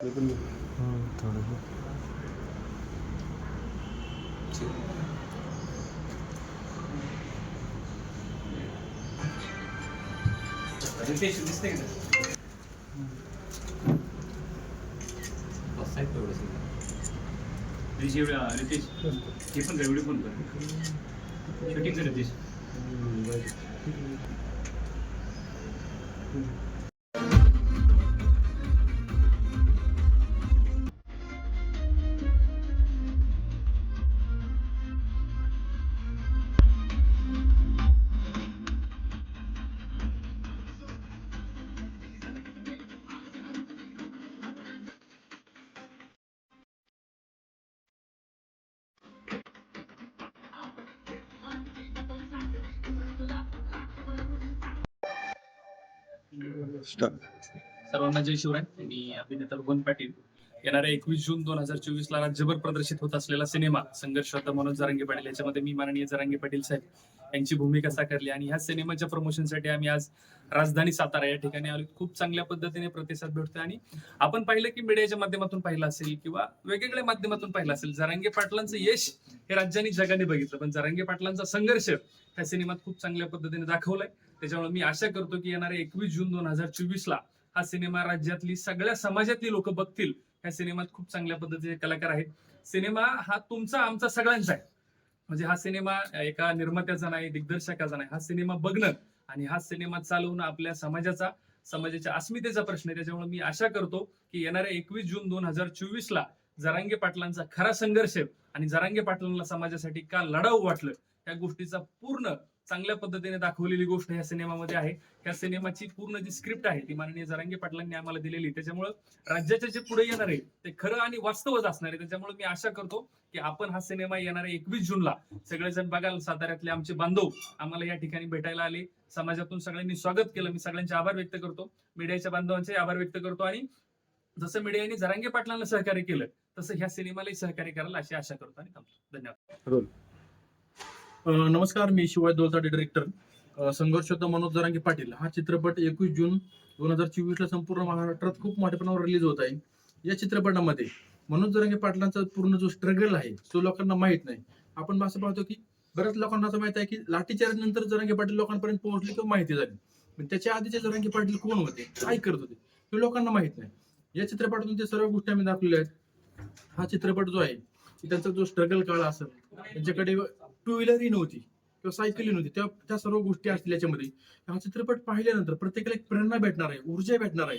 तेवढं रितेश एवढं रितेश हे पण कर व्हिडिओ पण कर. शूटिंग कर रितेश. सर्वांना जय शिवराय. मी अभिनेता भुवन पाटील. येणाऱ्या एकवीस जून दोन हजार चोवीस ला राज्यभर प्रदर्शित होत असलेला सिनेमा संघर्ष होता मनोज जरांगे पाटील. याच्यामध्ये मी माननीय जरांगे पाटील साहेब. त्यांची भूमिका साकारली आणि ह्या सिनेमाच्या प्रमोशनसाठी आम्ही आज राजधानी सातारा या ठिकाणी आलो. खूप चांगल्या पद्धतीने प्रतिसाद भेटतोय आणि आपण पाहिलं की मीडियाच्या माध्यमातून पाहिलं असेल किंवा वेगवेगळ्या माध्यमातून पाहिलं असेल. जरांगे पाटलांचं यश हे राज्याने जगाने बघितलं पण जरांगे पाटलांचा संघर्ष ह्या सिनेमात खूप चांगल्या पद्धतीने दाखवलाय. त्याच्यामुळे मी आशा करतो की येणाऱ्या एकवीस जून दोन हजार चोवीस ला हा सिनेमा राज्यातली सगळ्या समाजातली लोक बघतील. ह्या सिनेमात खूप चांगल्या पद्धतीचे कलाकार आहेत. सिनेमा हा तुमचा आमचा सगळ्यांचा आहे. म्हणजे हा सिनेमा एका निर्मात्याचा नाही दिग्दर्शकाचा नाही. हा सिनेमा बघणं आणि हा सिनेमा चालवणं आपल्या समाजाचा समाजाच्या अस्मितेचा प्रश्न आहे. त्याच्यामुळे मी आशा करतो की येणाऱ्या एकवीस जून दोन हजार चोवीस ला जरांगे पाटलांचा खरा संघर्ष आणि जरांगे पाटलांना समाजासाठी का लढाऊ वाटलं या गोष्टीचा पूर्ण चांगल्या पद्धतीने दाखवलेली गोष्ट या सिनेमामध्ये आहे. या सिनेमाची पूर्ण जी स्क्रिप्ट आहे ती माननीय जरांगे पाटलांनी आम्हाला दिलेली त्याच्यामुळे राज्याचे जे पुढे येणार आहे ते खरं आणि वास्तवच असणार आहे त्याच्यामुळे मी आशा करतो की आपण हा सिनेमा येणाऱ्या एकवीस जूनला सगळेजण बघाल. साताऱ्यातले आमचे बांधव आम्हाला या ठिकाणी भेटायला आले. समाजातून सगळ्यांनी स्वागत केलं. मी सगळ्यांचे आभार व्यक्त करतो. मीडियाच्या बांधवांचे आभार व्यक्त करतो आणि जसं मीडियाने जरांगे पाटलांना सहकार्य केलं तसं ह्या सिनेमालाही सहकार्य करायला अशी आशा करतो आणि थांबतो. धन्यवाद. नमस्कार मी शिवाय दोलताडे डिरेक्टर संघर्ष मनोज जरांगे पाटील. हा चित्रपट एकवीस जून दोन हजार चोवीस ला संपूर्ण महाराष्ट्रात खूप मोठ्या प्रमाणावर रिलीज होत आहे. या चित्रपटामध्ये मनोज जरांगे पाटलांचा पूर्ण जो स्ट्रगल आहे तो लोकांना माहीत नाही. आपण असं पाहतो की बऱ्याच लोकांना असं माहीत आहे की लाठीचार्ज नंतर जरांगे पाटील लोकांपर्यंत पोहोचली किंवा माहिती झाली. पण त्याच्या आधीचे जरांगे पाटील कोण होते? काय करत होते? हे लोकांना माहीत नाही. या चित्रपटातून ते सर्व गोष्टी आम्ही दाखवल्या आहेत. हा चित्रपट जो आहे त्यांचा जो स्ट्रगल काळ असेल त्यांच्याकडे टू व्हीलरही नव्हती. किंवा सायकलही नव्हती. त्या त्या सर्व गोष्टी असतील याच्यामध्ये. हा चित्रपट पाहिल्यानंतर प्रत्येकाला एक प्रेरणा भेटणार आहे ऊर्जा भेटणार आहे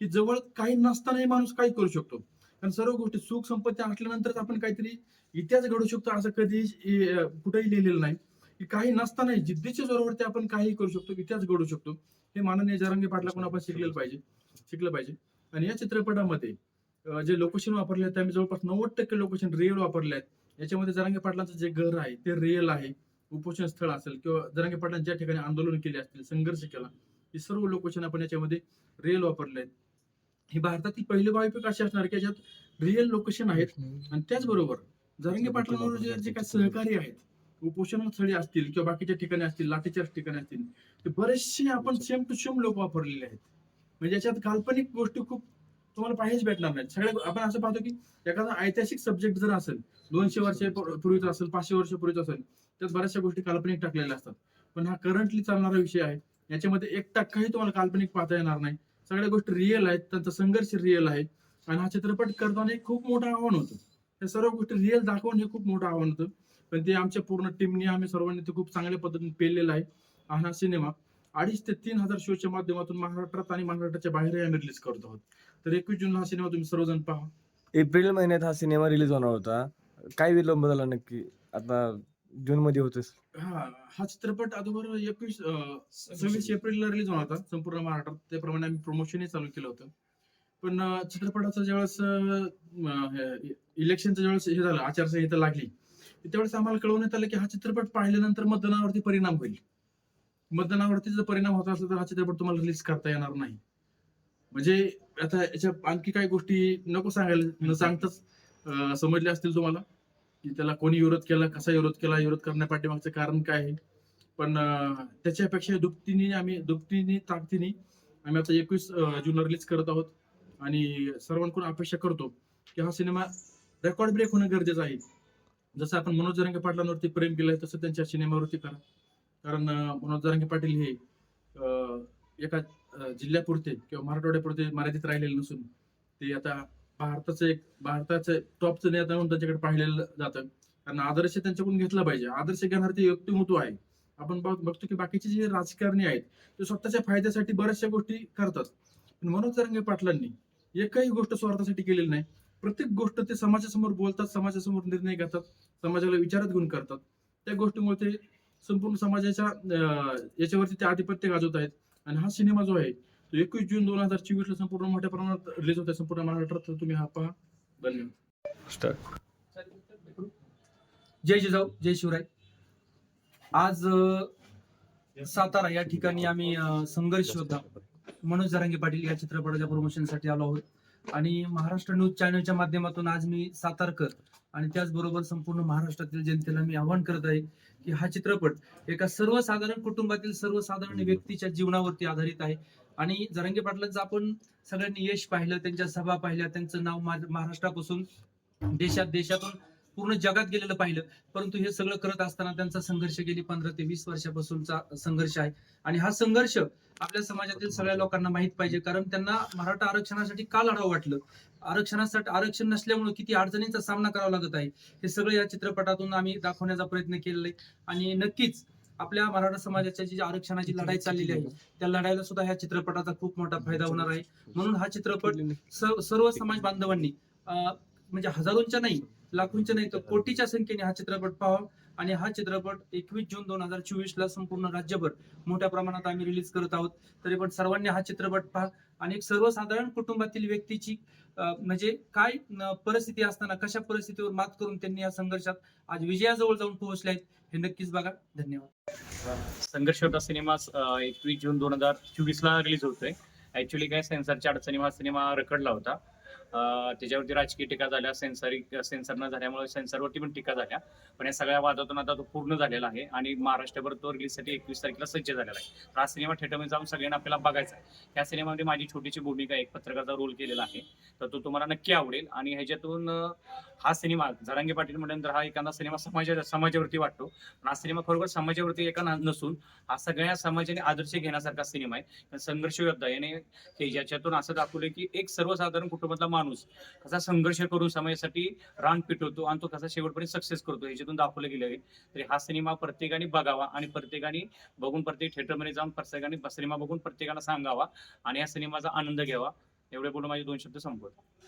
की जवळ काही नसतानाही माणूस काही करू शकतो. कारण सर्व गोष्टी सुख संपत्ती असल्यानंतरच आपण काहीतरी इतिहास घडू शकतो असं कधी कुठेही लिहिलेलं नाही. की काही नसतानाही जिद्दीच्या जोरावरती आपण काही करू शकतो इतिहास घडू शकतो. हे माननीय जरांगे पाटलाकडून आपण शिकलेलं पाहिजे शिकलं पाहिजे. आणि या चित्रपटामध्ये जे लोकेशन वापरले आहेत त्यामध्ये जवळपास नव्वद टक्के लोकेशन रिअल वापरले आहेत. याच्यामध्ये जरांगे पाटलांचं जे घर आहे ते रिअल आहे. उपोषण स्थळ असेल किंवा जरांगे पाटलांनी ज्या ठिकाणी आंदोलन केले असतील संघर्ष केला हे सर्व लोकेशन आपण याच्यामध्ये रिअल वापरले आहेत ही भारतातील पहिले बायोपिक अशी असणार की याच्यात रिअल लोकेशन आहेत. आणि त्याचबरोबर जरांगे पाटलांवर जे जे काही सहकारी आहेत उपोषण स्थळी असतील किंवा बाकीच्या ठिकाणी असतील लाठीच्या ठिकाणी असतील ते बरेचसे आपण सेम टू सेम लोक वापरलेले आहेत. म्हणजे याच्यात काल्पनिक गोष्टी खूप तुम्हाला पाहिजे भेटणार नाही सगळ्या आपण असं पाहतो की एखादा ऐतिहासिक सब्जेक्ट जर असेल दोनशे वर्ष पूर्वीचा असेल पाचशे वर्ष पूर्वीचा असेल त्यात बऱ्याचशा गोष्टी काल्पनिक टाकलेल्या असतात. पण हा करंटली चालणारा विषय आहे. याच्यामध्ये एक टक्काही तुम्हाला काल्पनिक पाहता येणार नाही. सगळ्या गोष्टी रिअल आहेत त्यांचा संघर्ष रिअल आहे. आणि हा चित्रपट करताना एक खूप मोठं आव्हान होतं. त्या सर्व गोष्टी रिअल दाखवून हे खूप मोठं आव्हान होतं. पण ते आमच्या पूर्ण टीमने आम्ही सर्वांनी ते खूप चांगल्या पद्धतीने पेललेला आहे. आणि हा सिनेमा अडीच ते तीन हजार शोच्या माध्यमातून महाराष्ट्रात आणि महाराष्ट्राच्या बाहेरही आम्ही रिलीज करत आहोत. तर एकवीस जून हा सिनेमा तुम्ही सर्वजण पहा. एप्रिल महिन्यात हा सिनेमा रिलीज होणार होता. काय विलंब झाला नक्की? आता जून मध्ये होतोस हा हा चित्रपट अगोदर एकवीस सव्वीस एप्रिलला रिलीज होणार होता संपूर्ण महाराष्ट्रात. त्याप्रमाणे आम्ही प्रमोशनही चालू केलं होतं. पण चित्रपटाचं ज्यावेळेस इलेक्शनचं ज्यावेळेस हे झालं आचारसंहिता लागली त्यावेळेस आम्हाला कळवण्यात आलं की हा चित्रपट पाहिल्यानंतर मतदानावरती परिणाम होईल. मतदानावरती जर परिणाम होत असेल तर हा चित्रपट तुम्हाला रिलीज करता येणार नाही. म्हणजे आता याच्या आणखी काही गोष्टी नको सांगायला न सांगताच समजल्या असतील तुम्हाला की त्याला कोणी विरोध केला कसा विरोध केला विरोध करण्यापाठीमागचं कारण काय आहे. पण त्याच्यापेक्षा दुपटीने आम्ही दुपटीने ताकदीने आम्ही आता एकवीस जून रिलीज करत आहोत. आणि सर्वांकडून अपेक्षा करतो की हा सिनेमा रेकॉर्ड ब्रेक होणं गरजेचं आहे. जसं आपण मनोज जरांगे पाटलांवरती प्रेम केलंय तसं त्यांच्या सिनेमावरती करा. कारण मनोज जरांगे पाटील हे अं, एका जिल्ह्यापुरते किंवा मराठवाड्यापुरते मर्यादित राहिलेले नसून ते आता भारताचं एक भारताचं टॉपचं नेता म्हणून त्यांच्याकडे पाहिलेलं जातं. कारण आदर्श त्यांच्याकडून घेतला पाहिजे. आदर्श घेणार ते व्यक्तिमत्व आहे. आपण बघतो की बाकीचे जे राजकारणी आहेत ते स्वतःच्या फायद्यासाठी बऱ्याचशा गोष्टी करतात. पण मनोज तरंगे पाटलांनी एकही गोष्ट स्वार्थासाठी केलेली नाही. प्रत्येक गोष्ट ते समाजासमोर बोलतात समाजासमोर निर्णय घेतात समाजाला विचारात घेऊन करतात. त्या गोष्टीमुळे ते संपूर्ण समाजाच्या अं, याच्यावरती ते आधिपत्य गाजवत आहेत. आणि हा सिनेमा जो आहे तो एकवीस जून दोन हजार चोवीस ला संपूर्ण मोठ्या प्रमाणात रिलीज होत आहे. संपूर्ण महाराष्ट्रात तर तुम्ही हा पहा. धन्यवाद. जय जिजाऊ जय शिवराय. आज सातारा या ठिकाणी आम्ही संघर्ष योद्धा मनोज जरांगे पाटील या चित्रपटाच्या प्रमोशनसाठी आलो आहोत. आणि महाराष्ट्र न्यूज चॅनलच्या माध्यमातून आज मी सातारकर आणि त्याचबरोबर संपूर्ण महाराष्ट्रातील जनतेला मी आवाहन करत आहे की हा चित्रपट एका सर्वसाधारण कुटुंबातील सर्वसाधारण व्यक्तीच्या जीवनावरती आधारित आहे. आणि जरांगे पाटलांचं आपण सगळ्यांनी यश पाहिलं त्यांच्या सभा पाहिल्या त्यांचं नाव महाराष्ट्रापासून देशात देशातून पूर्ण जगात गेलेलं पाहिलं. परंतु हे सगळं करत असताना त्यांचा संघर्ष गेली पंधरा ते वीस वर्षापासूनचा संघर्ष आहे. आणि हा संघर्ष आपल्या समाजातील सगळ्या लोकांना माहीत पाहिजे. कारण त्यांना मराठा आरक्षणासाठी का लढावं वाटलं? आरक्षणासाठी आरक्षण नसल्यामुळे किती अडचणींचा सामना करावा लागत आहे. हे सगळं या चित्रपटातून आम्ही दाखवण्याचा प्रयत्न केलेला आहे. आणि नक्कीच आपल्या मराठा समाजाच्या जी आरक्षणाची लढाई चाललेली आहे त्या लढाईला सुद्धा ह्या चित्रपटाचा खूप मोठा फायदा होणार आहे. म्हणून हा चित्रपट सर्व समाज बांधवांनी म्हणजे हजारोंच्या नाही लाखोंच्या नाही तर कोटीच्या संख्येने हा चित्रपट पाहावा. आणि हा चित्रपट एकवीस जून दोन हजार चोवीस ला संपूर्ण राज्यभर मोठ्या प्रमाणात आम्ही रिलीज करत आहोत. तरी पण सर्वांनी हा चित्रपट पहा. आणि एक सर्वसाधारण कुटुंबातील व्यक्तीची म्हणजे काय परिस्थिती असताना कशा परिस्थितीवर मात करून त्यांनी या संघर्षात आज विजयाजवळ जाऊन पोहोचले आहेत हे नक्कीच बघा. धन्यवाद. संघर्ष होता सिनेमा एकवीस जून दोन हजार चोवीस ला रिलीज होतोय. ऍक्च्युली काय सेन्सरच्या अडचणी हा सिनेमा रखडला होता. त्याच्यावरती राजकीय टीका झाल्या सेन्सरी सेन्सर न झाल्यामुळे सेन्सरवरती पण टीका झाल्या. पण या सगळ्या वादातून आता तो पूर्ण झालेला आहे आणि महाराष्ट्रभर तो रिलीजसाठी एकवीस तारखेला सज्ज झालेला आहे. तर हा सिनेमा थिएटरमध्ये जाऊन सगळ्यांना आपल्याला बघायचा आहे. या सिनेमामध्ये माझी छोटीशी भूमिका एक पत्रकाराचा रोल केलेला आहे. तर तो तुम्हाला नक्की आवडेल आणि ह्याच्यातून हा सिनेमा जरांगे पाटील म्हटल्यानंतर हा एखादा सिनेमा समाजा समाजावरती वाटतो. पण हा सिनेमा खरोखर समाजावरती एका ना- नसून हा सगळ्या समाजाने आदर्श घेण्यासारखा सिनेमा आहे. संघर्ष योद्धा याने हे असं दाखवलं की एक सर्वसाधारण कुटुंबातला माणूस कसा संघर्ष करून समाजासाठी रान पिटवतो आणि तो कसा शेवटपर्यंत सक्सेस करतो ह्याच्यातून दाखवलं गेलं आहे तरी हा सिनेमा प्रत्येकाने बघावा आणि प्रत्येकाने बघून प्रत्येक थिएटरमध्ये जाऊन प्रत्येकाने सिनेमा बघून प्रत्येकाला सांगावा आणि या सिनेमाचा आनंद घ्यावा. एवढे बोलून माझे दोन शब्द संपवतो.